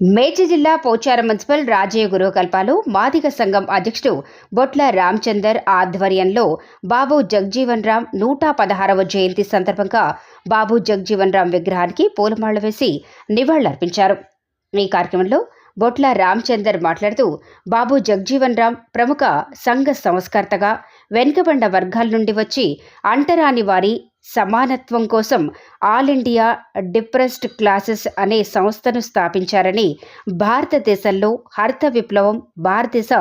మేడ్చి జిల్లా పోచారం మున్సిపల్ రాజయ్య గురుకల్పాలు మాదిగ సంఘం అధ్యక్షుడు బొట్ల రామచందర్ ఆధ్వర్యంలో బాబు జగ్జీవన్ రామ్ నూట పదహారవ జయంతి సందర్భంగా బాబు జగ్జీవన్ రామ్ విగ్రహానికి పూలమాల వేసి నివాళులర్పించారు. ఈ కార్యక్రమంలో బొట్ల రామచందర్ మాట్లాడుతూ బాబు జగ్జీవన్ రామ్ ప్రముఖ సంఘ సంస్కర్తగా వెనుకబండ వర్గాల నుండి వచ్చి అంటరాని వారి సమానత్వం కోసం ఆల్ ఇండియా డిప్రెస్డ్ క్లాసెస్ అనే సంస్థను స్థాపించారని భారతదేశంలో హరిత విప్లవం భారతదేశ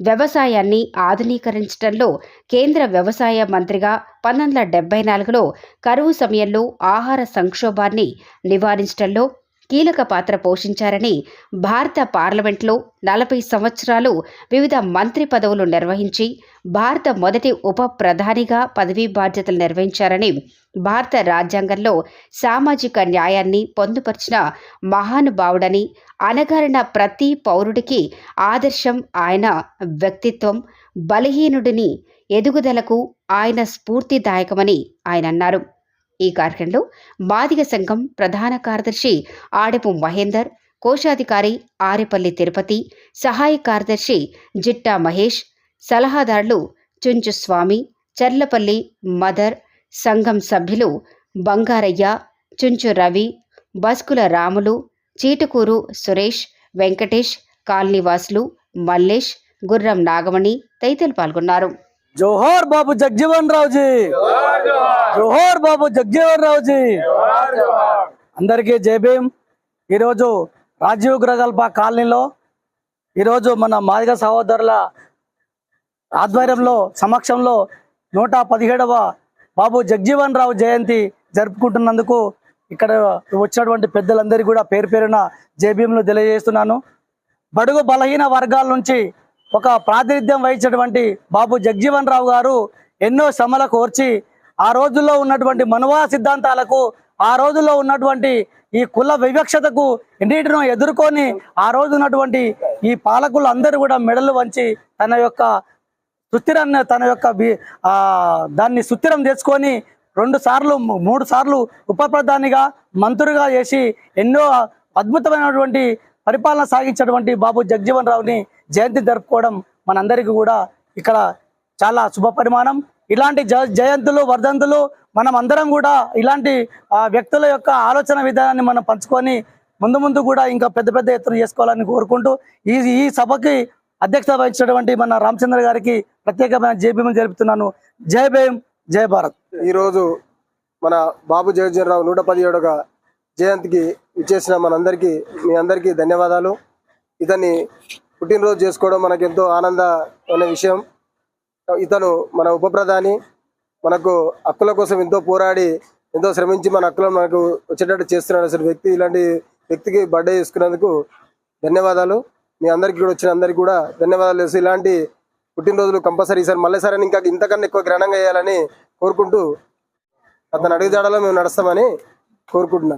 వ్యవసాయాన్ని ఆధునీకరించడంలో కేంద్ర వ్యవసాయ మంత్రిగా పంతొమ్మిది వందల డెబ్బై నాలుగులో కరువు సమయంలో ఆహార సంక్షోభాన్ని నివారించడంలో కీలక పాత్ర పోషించారని భారత పార్లమెంట్లో నలభై సంవత్సరాలు వివిధ మంత్రి పదవులు నిర్వహించి భారత మొదటి ఉప ప్రధానిగా పదవీ బాధ్యతలు నిర్వహించారని భారత రాజ్యాంగంలో సామాజిక న్యాయాన్ని పొందుపరిచిన మహానుభావుడని అనగారిన ప్రతి పౌరుడికి ఆదర్శం ఆయన వ్యక్తిత్వం బలహీనుడిని ఎదుగుదలకు ఆయన స్ఫూర్తిదాయకమని ఆయన అన్నారు. ఈ కార్యక్రమంలో మాదిగ సంఘం ప్రధాన కార్యదర్శి ఆడపు మహేందర్ కోశాధికారి ఆరేపల్లి తిరుపతి సహాయ కార్యదర్శి జిట్టా మహేష్ సలహాదారులు చుంచు స్వామి చర్లపల్లి మదర్ సంఘం సభ్యులు బంగారయ్య చుంచు రవి బస్కుల రాములు చీటుకూరు సురేష్ వెంకటేష్ కాలనీవాసులు మల్లేష్ గుర్రం నాగమణి తదితరులు పాల్గొన్నారు. జోహార్ బాబు జగ్జీవన్ రావుజీ! జోహార్ బాబు. జగ్జీవన్ రావుజీ. అందరికీ జై భీమ్. ఈరోజు రాజీవ్ గ్రహల్ప కాలనీలో ఈరోజు మన మాదిగ సహోదరుల ఆధ్వర్యంలో సమక్షంలో నూట పదిహేడవ బాబు జగ్జీవన్ రావు జయంతి జరుపుకుంటున్నందుకు ఇక్కడ వచ్చినటువంటి పెద్దలందరికీ కూడా పేరు పేరున జేబీఎంలు తెలియజేస్తున్నాను. బడుగు బలహీన వర్గాల నుంచి ఒక ప్రాతినిధ్యం వహించినటువంటి బాబు జగ్జీవన్ రావు గారు ఎన్నో శ్రమలకు ఓర్చి ఆ రోజుల్లో ఉన్నటువంటి మనువా సిద్ధాంతాలకు ఆ రోజుల్లో ఉన్నటువంటి ఈ కుల వివక్షతకు ఎన్నిటినో ఎదుర్కొని ఆ రోజు ఉన్నటువంటి ఈ పాలకులు అందరూ కూడా మెడలు వంచి తన యొక్క సుస్థిరాన్ని తన యొక్క దాన్ని సుస్థిరం తెచ్చుకొని రెండు సార్లు మూడు సార్లు ఉప ప్రధానిగా మంత్రిగా చేసి ఎన్నో అద్భుతమైనటువంటి పరిపాలన సాగించినటువంటి బాబు జగ్జీవన్ రావుని జయంతి జరుపుకోవడం మనందరికీ కూడా ఇక్కడ చాలా శుభ పరిమాణం. ఇలాంటి జ జయంతులు వర్ధంతులు మనం అందరం కూడా ఇలాంటి ఆ, వ్యక్తుల యొక్క ఆలోచన విధానాన్ని మనం పంచుకొని ముందు ముందు కూడా ఇంకా పెద్ద పెద్ద ఎత్తున చేసుకోవాలని కోరుకుంటూ ఈ ఈ సభకి అధ్యక్షత వహించినటువంటి మన రామచంద్ర గారికి ప్రత్యేకమైన జై భీమ్ జరుపుతున్నాను. జై భీం జై భారత్. ఈరోజు మన బాబు జగజ్జనరావు నూట పదిహేడుగా జయంతికి ఇచ్చేసిన మనందరికీ మీ అందరికీ ధన్యవాదాలు. ఇతన్ని పుట్టినరోజు చేసుకోవడం మనకు ఎంతో ఆనందమైన విషయం. ఇతను మన ఉప ప్రధాని మనకు హక్కుల కోసం ఎంతో పోరాడి ఎంతో శ్రమించి మన హక్కులను మనకు వచ్చేటట్టు చేస్తున్నాడు అసలు వ్యక్తి. ఇలాంటి వ్యక్తికి బర్త్డే చేసుకున్నందుకు ధన్యవాదాలు. మీ అందరికీ కూడా వచ్చిన అందరికీ కూడా ధన్యవాదాలు చేసి ఇలాంటి పుట్టినరోజులు కంపల్సరీ సార్ మళ్ళీ సార్ ఇంకా ఇంతకన్నా ఎక్కువ గ్రహణంగా చేయాలని కోరుకుంటూ అతను అడుగుజాడలో మేము నడుస్తామని కోరుకుంటున్నాను